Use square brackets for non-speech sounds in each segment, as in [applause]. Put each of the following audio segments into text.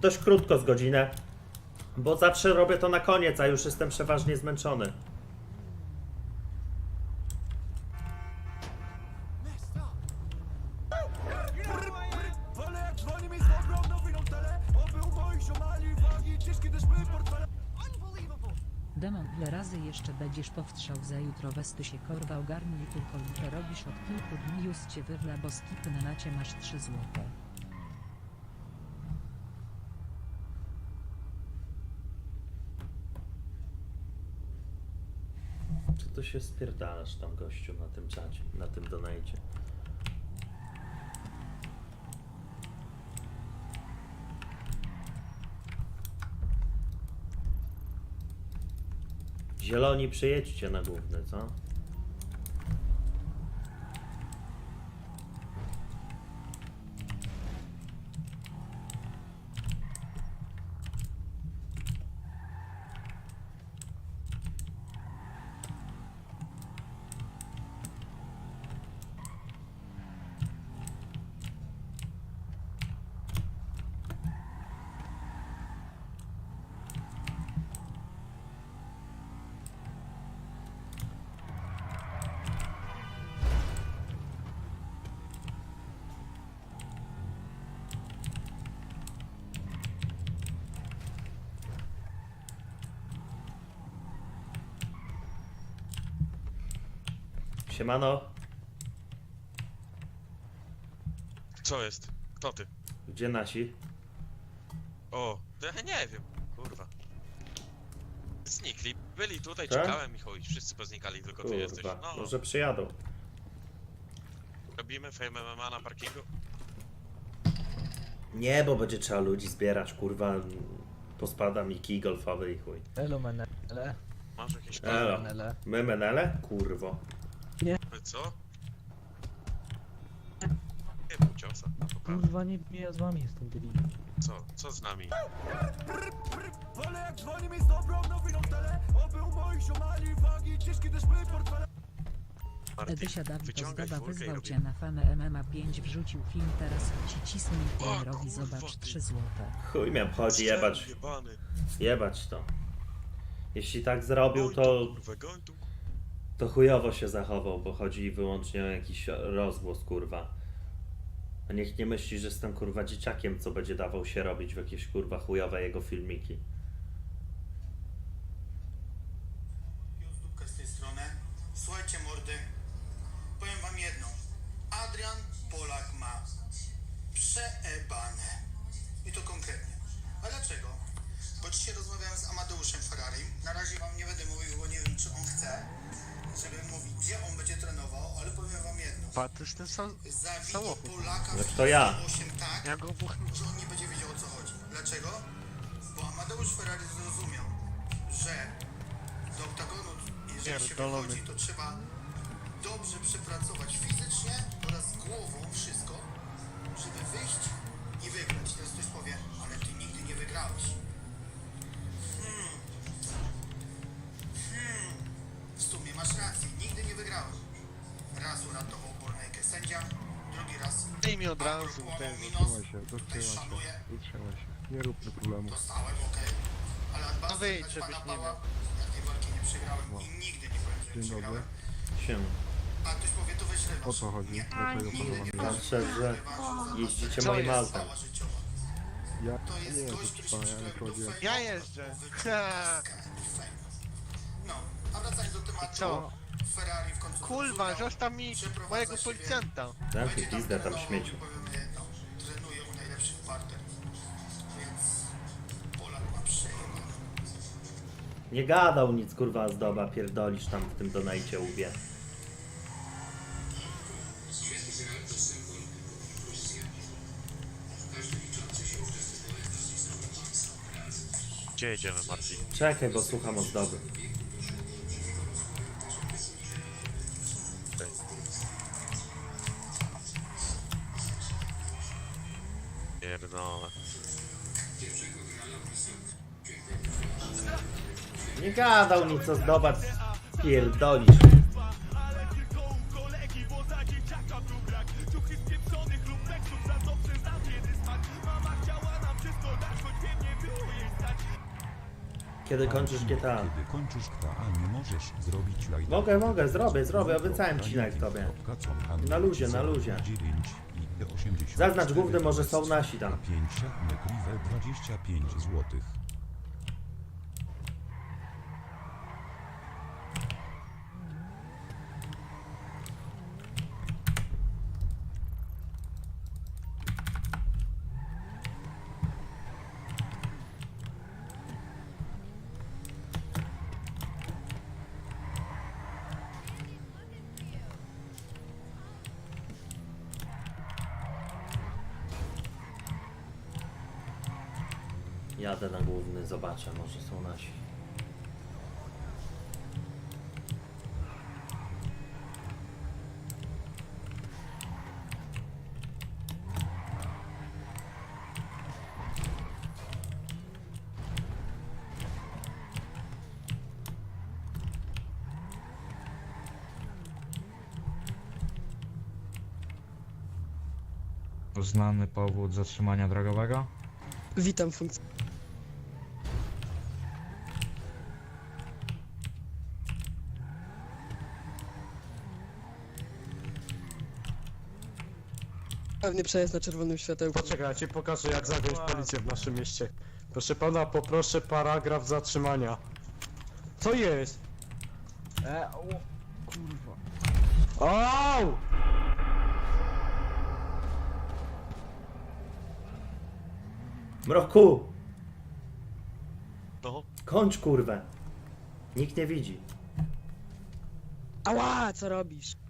dość krótko z godzinę, bo zawsze robię to na koniec, a już jestem przeważnie zmęczony. Demon, ile razy jeszcze będziesz powstrzał za jutro westy się korwa ogarnij tylko lipę robisz od kilku dni już cię wywla bo skipy na nacie masz 3 złote. To się spierdalasz tam gościu na tym czacie, na tym donajcie? Zieloni przyjedźcie na główny, co? Siemano, Co jest? Kto ty? gdzie nasi? O, to ja nie wiem, kurwa. Znikli, byli tutaj, Tak? czekałem i chuj, wszyscy poznikali, tylko ty jesteś. Kurwa, No, może przyjadą. robimy fame MMA na parkingu? Nie, bo będzie trzeba ludzi zbierać, kurwa. Pospada mi kij golfowy i chuj. Elo menele. Masz jakieś Elo. Menele. My menele? Kurwo. Plany? Co? Nie był ciosa, na to prawda. Kurwa nie ja z wami jestem byli. Co? Co z nami? Ale jak dzwoni mi z ogromną winą tele Oby u moich ziomali wagi ciężkie też były portfele Martin, Edysia dawno wyciągaj i wyzwał cię robimy. na famę MMA 5 wrzucił film teraz ci cisnij O, kurwa, zobacz ty. 3 złote. Chuj mnie obchodzi jebać. Jebany. Jebać to. Jeśli tak zrobił, Goń tu, to, kurwa, goń tu. To chujowo się zachował, bo chodzi wyłącznie o jakiś rozgłos, kurwa. A niech nie myśli, że jestem kurwa dzieciakiem, co będzie dawał się robić w jakieś kurwa chujowe jego filmiki. Patrz ten sam. Samochód. Polaka Jak w to ja. 8 tak, Ja go buchnę. że on nie będzie wiedział o co chodzi. Dlaczego? Bo Amadeusz Ferrari zrozumiał, że do oktagonu, jeżeli się Pierdolony. wychodzi, to trzeba dobrze przepracować fizycznie oraz głową wszystko, żeby wyjść i wygrać. Teraz ktoś powie, ale ty nigdy nie wygrałeś. Hmm. Hmm. W sumie masz rację, nigdy nie wygrałem. Raz uratował Bornejkę sędzia, drugi raz Daj mi od razu ten. Zatrzymaj się, zatrzymaj się, zatrzymaj się. Nie róbmy problemu. dostałem, okej. Ale od bardzo wyjdź, żebyś pana nie Pała, miał. Ja tej walki nie przegrałem i nigdy nie powiem, że Dzień dobry. przegrałem. Się. A ktoś powie, to weź rewanż. O co chodzi? Nie, Dlaczego nigdy nie podoba mi weź Patrzę, że jeździcie Co moim jest? autem. Cała życiowa. Ja To nie jest gość, który do o... fejmu, Ja jeżdżę. Ha. I fejm. No, a wracając do tematu. co? Ferrari w końcu Kurwa, zrozumiał, zostaw mi przeprowadza mojego siebie policjanta. Dam Będzie ci pizdę tam trenował śmieciu. i powiem Trenuje u najlepszych parter. Więc Polak ma przejęcie. Nie gadał nic kurwa zdoba, pierdolisz tam w tym donajcie łbie. Gdzie jedziemy, Martin? Czekaj, bo słucham ozdoby. Pierdolę. Nie gadał pierdolisz. Tekstów za to przyznam kiedy smak Mama chciała nam wszystko dać, choć Kiedy kończysz GTA? Kiedy kończysz GTA, nie możesz zrobić. Mogę, mogę, zrobię, zrobię, obiecałem ci na tobie. Na luzie, na luzie. Zaznacz główny, może są nasi tam. 5 Nekriwe 25 złotych. Jadę na główny, zobaczę, może są nasi. Znany powód zatrzymania drogowego? Witam funkcję. Pewnie przejazd na czerwonym światełku. Poczekaj, ja ci pokażę jak zagiąć policję w naszym mieście. Proszę pana, poproszę paragraf zatrzymania. Co jest? E, o, kurwa. Au! Mroku! No. Kończ kurwę! Nikt nie widzi. Ała, co robisz? [laughs]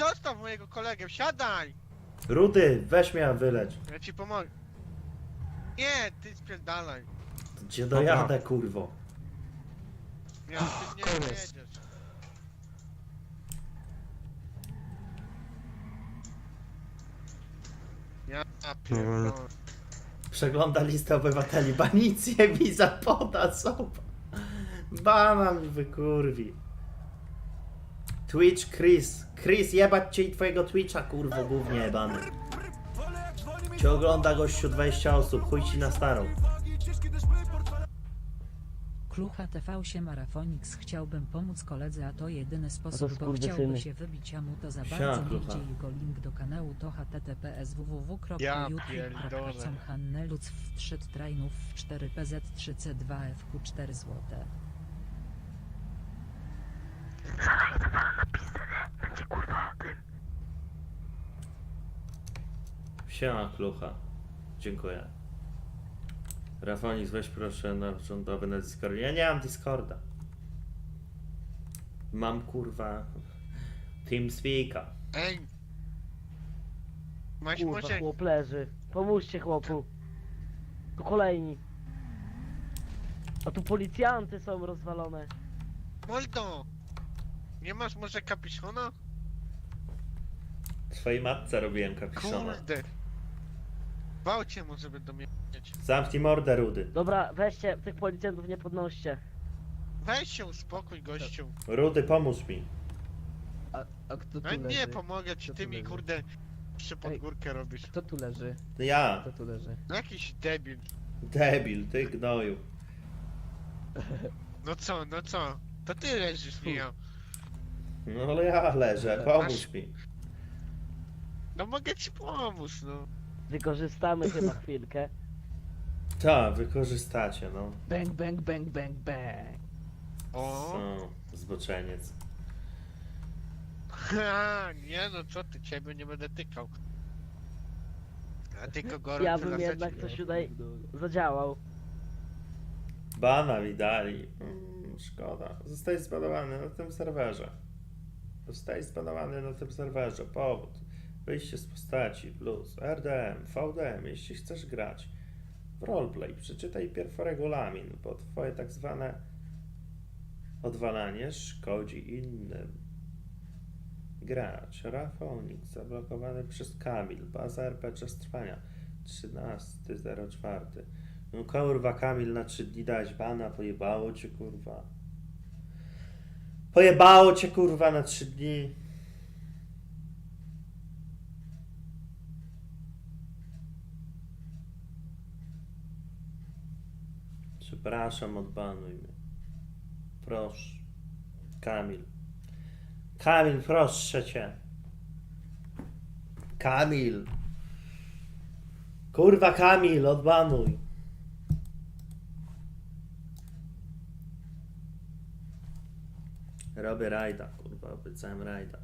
Zostaw mojego kolegę, wsiadaj! Rudy, weź mnie, a wyleć. Ja ci pomogę. Nie, ty spierdalaj. Gdzie dojadę, kurwo? Nie, ty nie koniec. jedziesz. Ja pierdolę. Przegląda listę obywateli, ba nic nie mi zapoda, co? Bana mi wykurwi. Twitch Chris. Chris, jebać cię i twojego Twitcha, kurwo, głównie jebany. Cię ogląda gościu 20 osób, chuj ci na starą. Klucha TV się Marafonix chciałbym pomóc koledze, a to jedyny sposób, bo skurwysyny. chciałby się wybić, a mu to za Siema, bardzo nie Klucha. idzie. Jego link do kanału to https Ja pierdolę. www.youtube.com w 3 trainów 4 pz 3 c 2 fq 4 złote. Siema, klucha. Dziękuję. Rafonix, weź proszę na rządowy na Discord. Ja nie mam Discorda. Mam kurwa TeamSpeaka. Ej! Masz Kurwa, może... chłop leży. Pomóżcie chłopu. Tu kolejni. A tu policjanty są rozwalone. Moldo! Nie masz może kapiszona? Twojej matce robiłem kapiszona. Kurde! Bał cię może będą mieć. Zamknij mordę, Rudy. Dobra, weźcie, tych policjantów nie podnoście. Weź się uspokój gościu. Rudy, pomóż mi. A, a kto No nie, pomogę ci, Kto ty tu mi leży? kurde przy pod Ej. górkę robisz. Kto tu leży? Ja, tu leży? No jakiś debil. debil, ty gnoju. No co, no co? To ty leżysz, nie ja. No ale ja leżę, pomóż mi. No mogę ci pomóc, no. Wykorzystamy chyba chwilkę. Tak, wykorzystacie, no. Bang, bang, bang, bang, bang. O, O, zboczeniec. ha, nie no co ty, ciebie nie będę tykał. A tylko gorący Ja bym jednak coś tutaj zadziałał. Bana mi dali. Mm, szkoda. Zostałeś zbanowany na tym serwerze. Zostałeś zbanowany na tym serwerze. Powód. Wyjście z postaci, plus RDM, VDM, jeśli chcesz grać w roleplay, przeczytaj pierw regulamin, bo twoje tak zwane odwalanie szkodzi innym. Gracz, Rafonik, zablokowany przez Kamil, baza RP czas trwania 13.04. No kurwa, Kamil na 3 dni dać bana, pojebało cię kurwa. Pojebało cię kurwa na 3 dni. Przepraszam, odbanuj mnie. Proszę. Kamil. Kamil, proszę cię. Kamil. Kurwa, Kamil, odbanuj. Robię rajda, kurwa, obiecałem rajda.